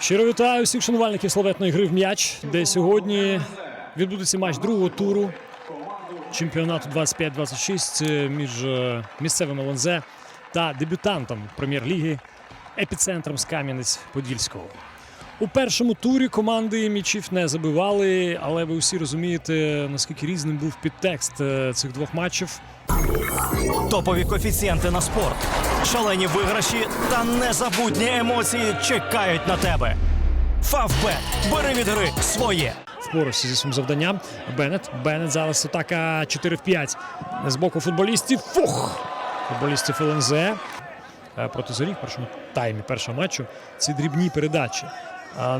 Щиро вітаю всіх шанувальників славетної гри в м'яч, де сьогодні відбудеться матч другого туру чемпіонату 25-26 між е, місцевим ЛНЗ та дебютантом прем'єр-ліги епіцентром з Кам'янець-Подільського. У першому турі команди м'ячів не забивали, але ви усі розумієте, наскільки різним був підтекст е, цих двох матчів. Топові коефіцієнти на спорт, шалені виграші та незабутні емоції чекають на тебе. Фавбет. Бери від гри своє. впорався зі своїм завданням. Беннет. Беннет зараз атака 4 в 5 з боку футболістів. Фух! Футболістів ЛНЗ Е, проти зорі в першому таймі першого матчу. Ці дрібні передачі.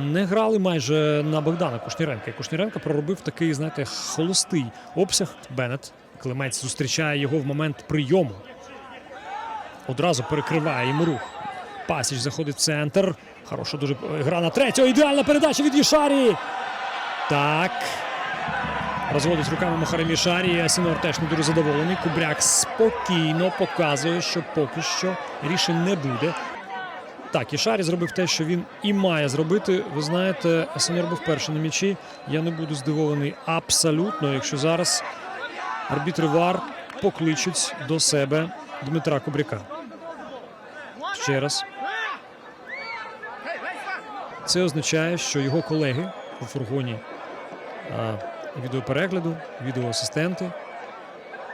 Не грали майже на Богдана Кушніренка. І Кушніренко проробив такий, знаєте, холостий обсяг. Беннет. Климець зустрічає його в момент прийому. Одразу перекриває йому рух. Пасіч заходить в центр. Хороша дуже гра на третього. Ідеальна передача від Єшарі. Так. Розводить руками Мохаремі Шарі. Асінор теж не дуже задоволений. Кубряк спокійно показує, що поки що рішень не буде. Так, і Шарі зробив те, що він і має зробити. Ви знаєте, Асінор був перший на м'ячі. Я не буду здивований абсолютно, якщо зараз арбітри ВАР покличуть до себе Дмитра Кубряка. Ще раз. Це означає, що його колеги у фургоні а, відеоперегляду, відеоасистенти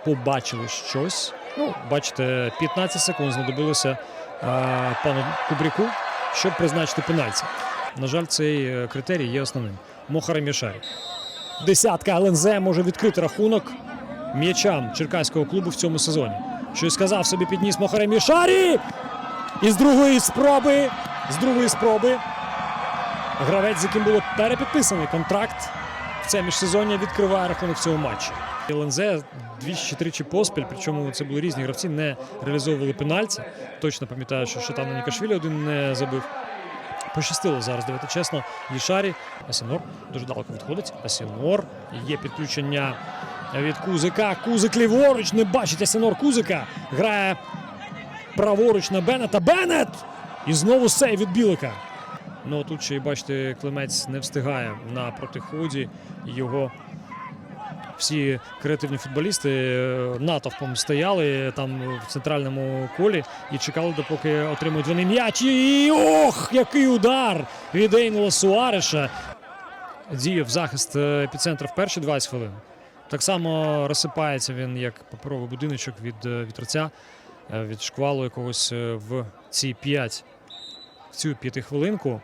побачили щось. Ну, бачите, 15 секунд знадобилося пану Кубряку, щоб призначити пенальті. На жаль, цей е, критерій є основним. Мохара Мішарі. Десятка ЛНЗ може відкрити рахунок м'ячам черкаського клубу в цьому сезоні. Щось сказав собі підніс Мохаре Мішарі. І з другої спроби, з другої спроби Гравець, з яким було перепідписаний контракт це міжсезоння, відкриває рахунок в цьому матчі. ЛНЗ двічі тричі поспіль, причому це були різні гравці, не реалізовували пенальті. Точно пам'ятаю, що Шатана Нікашвілі один не забив. Пощастило зараз, давайте чесно. Єшарі, Асінор дуже далеко відходить. Асінор. Є підключення від Кузика. Кузик ліворуч. Не бачить Асінор Кузика. Грає праворуч на Беннета. Беннет! І знову сей від Білика. Ну тут ще й бачите, Климець не встигає на протиході. Його всі креативні футболісти е, натовпом стояли там в центральному колі і чекали, допоки отримують вони м'яч. І ох, який удар від Ейнула Суареша. Діяв захист е, епіцентра в перші 20 хвилин. Так само розсипається він як паперовий будиночок від е, вітерця, від шквалу якогось в ці 5 в цю п'ятихвилинку.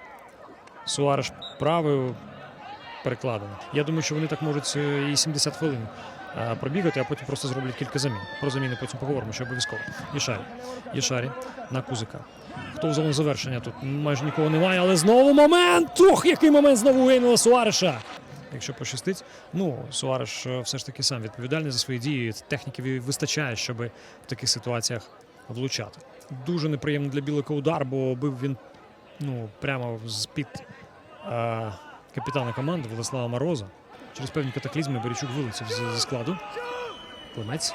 Суареш правою перекладено. Я думаю, що вони так можуть е, і 70 хвилин е, пробігати, а потім просто зроблять кілька замін. Про заміни потім поговоримо, що обов'язково. Єшарі. Єшарі на Кузика. Хто в зону завершення тут? Майже нікого немає, але знову момент! Ох, який момент знову вийнула Суареша! Якщо пощастить, ну Суареш е, все ж таки сам відповідальний за свої дії. Техніки вистачає, щоб в таких ситуаціях влучати. Дуже неприємно для Білика удар, бо бив він ну, прямо з-під е, капітана команди Владислава Мороза. Через певні катаклізми Беречук вилетів зі складу. Климець.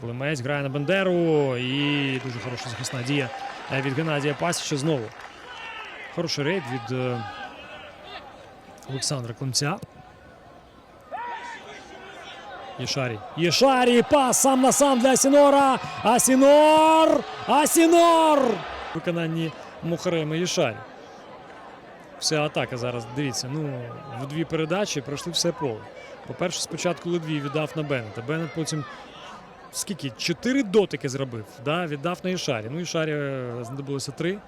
Климець грає на Бендеру. І дуже хороша захисна дія е, від Геннадія Пасіча знову. Хороший рейд від е, Олександра Климця. Єшарі. Єшарі. Пас сам на сам для Асінора. Асінор! Асінор! В виконанні Мухарема Єшарі. Вся атака зараз, дивіться, ну, в дві передачі пройшли все поле. По-перше, спочатку Ледвій віддав на Беннета. Беннет потім скільки? Чотири дотики зробив. Да? Віддав на Ішарі. Ну, Ішарі е, знадобилося три.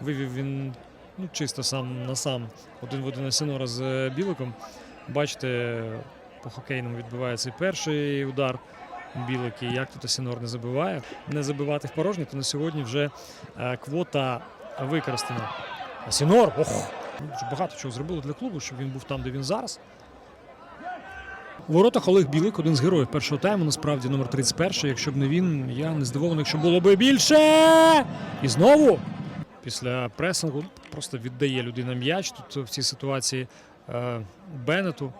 Вивів він ну, чисто сам на сам один в один Асінора з е, Біликом. Бачите, по хокейному відбувається і перший удар Білики. Як тут Асінор не забиває. Не забивати в порожні, то на сьогодні вже е, квота використана. Асінор! Ох! Дуже багато чого зробили для клубу, щоб він був там, де він зараз. У воротах Олег Білик, один з героїв першого тайму, насправді номер 31. Якщо б не він, я не здивований, якщо було б більше. І знову після пресингу просто віддає людина м'яч. Тут в цій ситуації е, Беннету.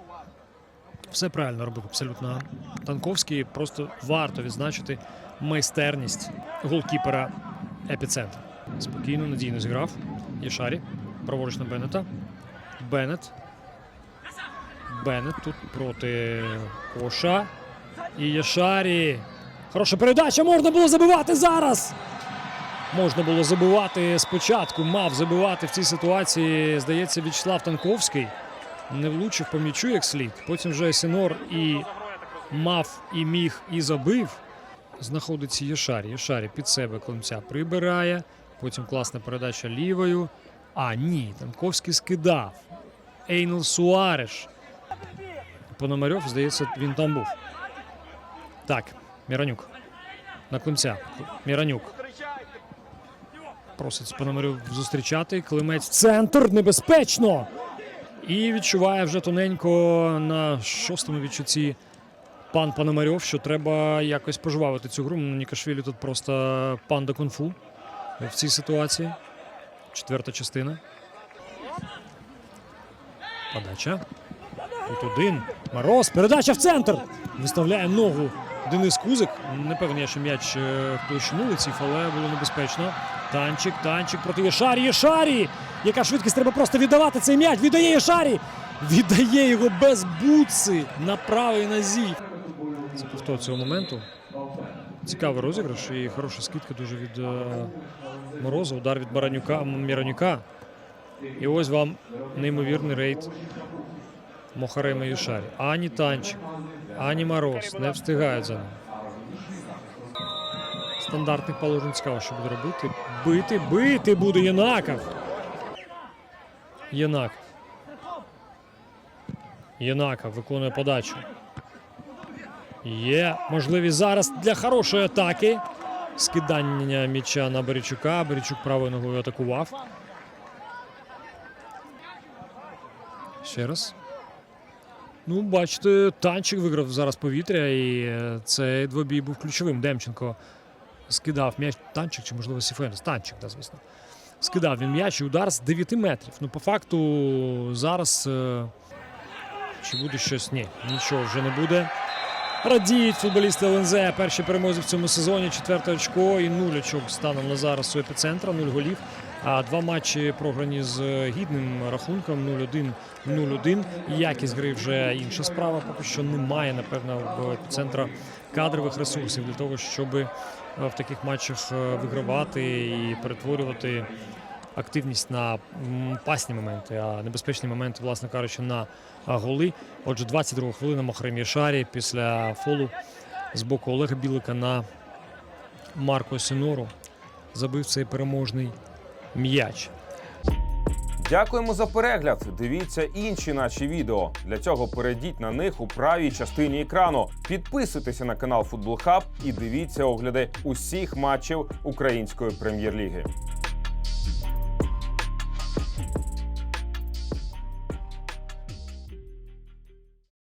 Все правильно робив абсолютно Танковський. Просто варто відзначити майстерність голкіпера епіцентра. Спокійно, надійно зіграв. Єшарі. Праворуч на Беннета. Беннет. Беннет тут проти Коша. І Яшарі. Хороша передача. Можна було забивати зараз. Можна було забивати спочатку. Мав забивати в цій ситуації, здається, В'ячеслав Танковський. Не влучив по м'ячу як слід. Потім вже Сінор і мав, і міг, і забив. Знаходиться Єшарі. Єшарі під себе клинця прибирає. Потім класна передача лівою. А, ні, Танковський скидав. Ейнел Суареш. Пономарьов, здається, він там був. Так, Міранюк. На клинця. Міранюк. Просить Пономарьов зустрічати. Климець центр. Небезпечно. І відчуває вже тоненько на шостому відчутті пан Пономарьов, що треба якось пожвавити цю гру. Нікашвілі тут просто панда кунг-фу в цій ситуації. Четверта частина. Подача. Тут один. Мороз. Передача в центр. Виставляє ногу Денис Кузик. Не певний, що м'яч е, в площину але було небезпечно. Танчик, танчик проти Єшарі. Єшарі! Яка швидкість треба просто віддавати цей м'яч. Віддає Єшарі! Віддає його без буци на правій нозі. Це повтор цього моменту. Цікавий розіграш і хороша скидка дуже від е, Мороза. Удар від Баранюка, Міранюка. І ось вам неймовірний рейд Мохарема Юшарі. Ані Танчик, ані Мороз не встигають за ним. Стандартних положень цікаво, що буде робити. Бити, бити буде Єнаков. Єнаков. Єнаков виконує подачу. Є можливість зараз для хорошої атаки. Скидання м'яча на Беречука. Беречук правою ногою атакував. Ще раз. Ну, бачите, танчик виграв зараз повітря, і цей двобій був ключовим. Демченко скидав м'яч. Танчик чи, можливо, Сіфенес? Танчик, да, звісно. Скидав він м'яч і удар з 9 метрів. Ну, по факту, зараз. е, Чи буде щось? Ні, нічого вже не буде. Радіють футболісти ЛНЗ. Перші перемоги в цьому сезоні. Четверте очко і нуль очок станом на зараз у епіцентра, нуль голів. А два матчі програні з гідним рахунком 0-1, 0-1. Якість гри вже інша справа. Поки що немає, напевно, в епіцентра кадрових ресурсів для того, щоб е, в таких матчах е, вигравати і перетворювати активність на пасні моменти, а небезпечні моменти, власне кажучи, на голи. Отже, 22 хвилина Мохрем Єшарі після фолу з боку Олега Білика на Марко Сінору забив цей переможний м'яч. Дякуємо за перегляд. Дивіться інші наші відео. Для цього перейдіть на них у правій частині екрану. Підписуйтеся на канал Футбол Хаб і дивіться огляди усіх матчів української прем'єр-ліги.